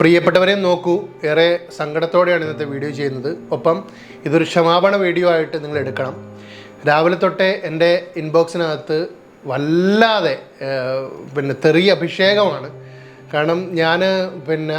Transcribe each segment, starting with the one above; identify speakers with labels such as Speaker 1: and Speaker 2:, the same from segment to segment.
Speaker 1: പ്രിയപ്പെട്ടവരെയും നോക്കൂ. ഏറെ സങ്കടത്തോടെയാണ് ഇന്നത്തെ വീഡിയോ ചെയ്യുന്നത്. ഒപ്പം ഇതൊരു ക്ഷമാപണ വീഡിയോ ആയിട്ട് നിങ്ങൾ എടുക്കണം. രാവിലെ തൊട്ടേ എന്റെ ഇൻബോക്സിനകത്ത് വല്ലാതെ പിന്നെ തെറിയ അഭിഷേകമാണ്. കാരണം ഞാൻ പിന്നെ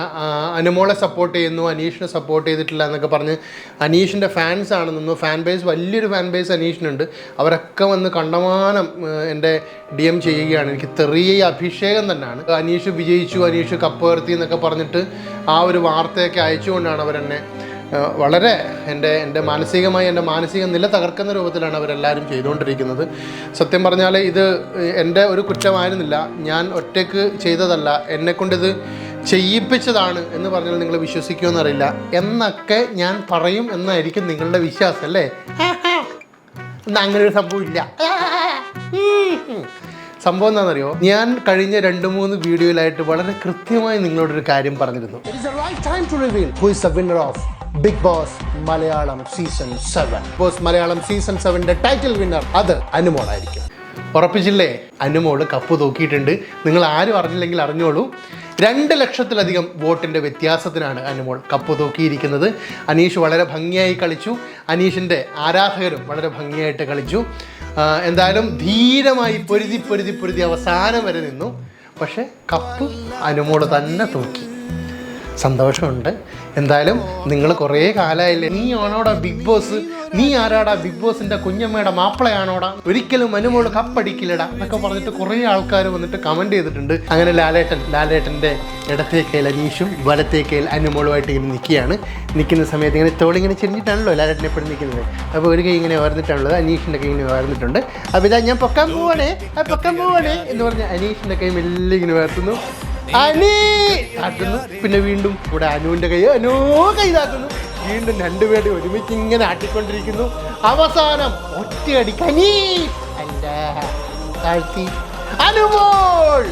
Speaker 1: അനുമോളെ സപ്പോർട്ട് ചെയ്യുന്നു അനീഷിനെ സപ്പോർട്ട് ചെയ്തിട്ടില്ല എന്നൊക്കെ പറഞ്ഞ് അനീഷിന്റെ ഫാൻസ് ആണെന്നു ഫാൻ ബേസ് വലിയൊരു ഫാൻ ബേസ് അനീഷിനുണ്ട്. അവരൊക്കെ വന്ന് കണ്ടമാനം എന്റെ ഡി എം ചെയ്യുകയാണ്. എനിക്ക് തെറിയ അഭിഷേകം തന്നെയാണ്. അനീഷ് വിജയിച്ചു അനീഷ് കപ്പ് ഉയർത്തി എന്നൊക്കെ പറഞ്ഞിട്ട് ആ ഒരു വാർത്തയൊക്കെ അയച്ചുകൊണ്ടാണ് അവരെന്നെ വളരെ എന്റെ എന്റെ മാനസികമായി എന്റെ മാനസിക നില തകർക്കുന്ന രൂപത്തിലാണ് അവരെല്ലാവരും ചെയ്തുകൊണ്ടിരിക്കുന്നത്. സത്യം പറഞ്ഞാൽ ഇത് എന്റെ ഒരു കുറ്റമായിരുന്നില്ല. ഞാൻ ഒറ്റയ്ക്ക് ചെയ്തതല്ല. എന്നെക്കൊണ്ടിത് ചെയ്യിപ്പിച്ചതാണ് എന്ന് പറഞ്ഞാൽ നിങ്ങൾ വിശ്വസിക്കുമെന്നറിയില്ല എന്നൊക്കെ ഞാൻ പറയും എന്നായിരിക്കും നിങ്ങളുടെ വിശ്വാസം അല്ലേ? എന്നാൽ അങ്ങനെ ഒരു സംഭവം ഇല്ല. സംഭവം എന്താണെന്നറിയോ? ഞാൻ കഴിഞ്ഞ രണ്ട് മൂന്ന് വീഡിയോയിലായിട്ട് വളരെ കൃത്യമായി നിങ്ങളോടൊരു കാര്യം പറഞ്ഞിരുന്നു. It boss Malayalam season seven boss Malayalam season സെവന്റെ title winner അത് അനുമോളായിരിക്കും. ഉറപ്പിച്ചില്ലേ? അനുമോൾ കപ്പ് തൂക്കിയിട്ടുണ്ട്. നിങ്ങൾ ആരും അറിഞ്ഞില്ലെങ്കിൽ അറിഞ്ഞോളൂ. രണ്ട് ലക്ഷത്തിലധികം വോട്ടിന്റെ വ്യത്യാസത്തിനാണ് അനുമോൾ കപ്പ് തൂക്കിയിരിക്കുന്നത്. അനീഷ് വളരെ ഭംഗിയായി കളിച്ചു. അനീഷിന്റെ ആരാധകരും വളരെ ഭംഗിയായിട്ട് കളിച്ചു. എന്തായാലും ധീരമായി പൊരുതി പൊരുതി പൊരുതി അവസാനം വരെ നിന്നു. പക്ഷേ കപ്പ് അനുമോൾ തന്നെ തൂക്കി. സന്തോഷമുണ്ട്. എന്തായാലും നിങ്ങൾ കുറേ കാലമായില്ലേ നീ ആണോടാ ബിഗ് ബോസ്? നീ ആരാടാ ബിഗ് ബോസിന്റെ കുഞ്ഞമ്മയുടെ മാപ്പിളയാണോടാ? ഒരിക്കലും അനുമോൾ കപ്പടിക്കില്ലടാ എന്നൊക്കെ പറഞ്ഞിട്ട് കുറേ ആൾക്കാർ വന്നിട്ട് കമന്റ് ചെയ്തിട്ടുണ്ട്. അങ്ങനെ ലാലേട്ടൻ ലാലേട്ടന്റെ ഇടത്തേക്കയിൽ അനീഷും വലത്തേക്കയിൽ അനുമോളുമായിട്ട് ഇങ്ങനെ നിൽക്കുകയാണ്. നിൽക്കുന്ന സമയത്ത് ഇങ്ങനെ തോളിങ്ങനെ ചെരിഞ്ഞിട്ടാണല്ലോ ലാലേട്ടൻ എപ്പോഴും നിൽക്കുന്നത്. അപ്പോൾ ഒരു കൈ ഇങ്ങനെ ഉയർന്നിട്ടാണുള്ളത്. അനീഷിന്റെ കൈ ഇങ്ങനെ ഉയർന്നിട്ടുണ്ട്. അപ്പോൾ ഇതാ ഞാൻ പൊക്കാൻ പോവാണേ ആ പൊക്കാൻ പോവാണേ എന്ന് പറഞ്ഞ അനീഷിന്റെ കൈ മെല്ലെ ഇങ്ങനെ ഉയർത്തുന്നു. അനി! ആക്കുന്നു പിന്നെ വീണ്ടും ഇവിടെ അനുവിന്റെ കൈ അനു കൈ ഇതാക്കുന്നു. വീണ്ടും രണ്ടുപേരുടെ ഒരുമിച്ച് ഇങ്ങനെ ആട്ടിക്കൊണ്ടിരിക്കുന്നു. അവസാനം ഒറ്റയടി കനി അല്ല താഴ്ത്തി. അനുമോൾ.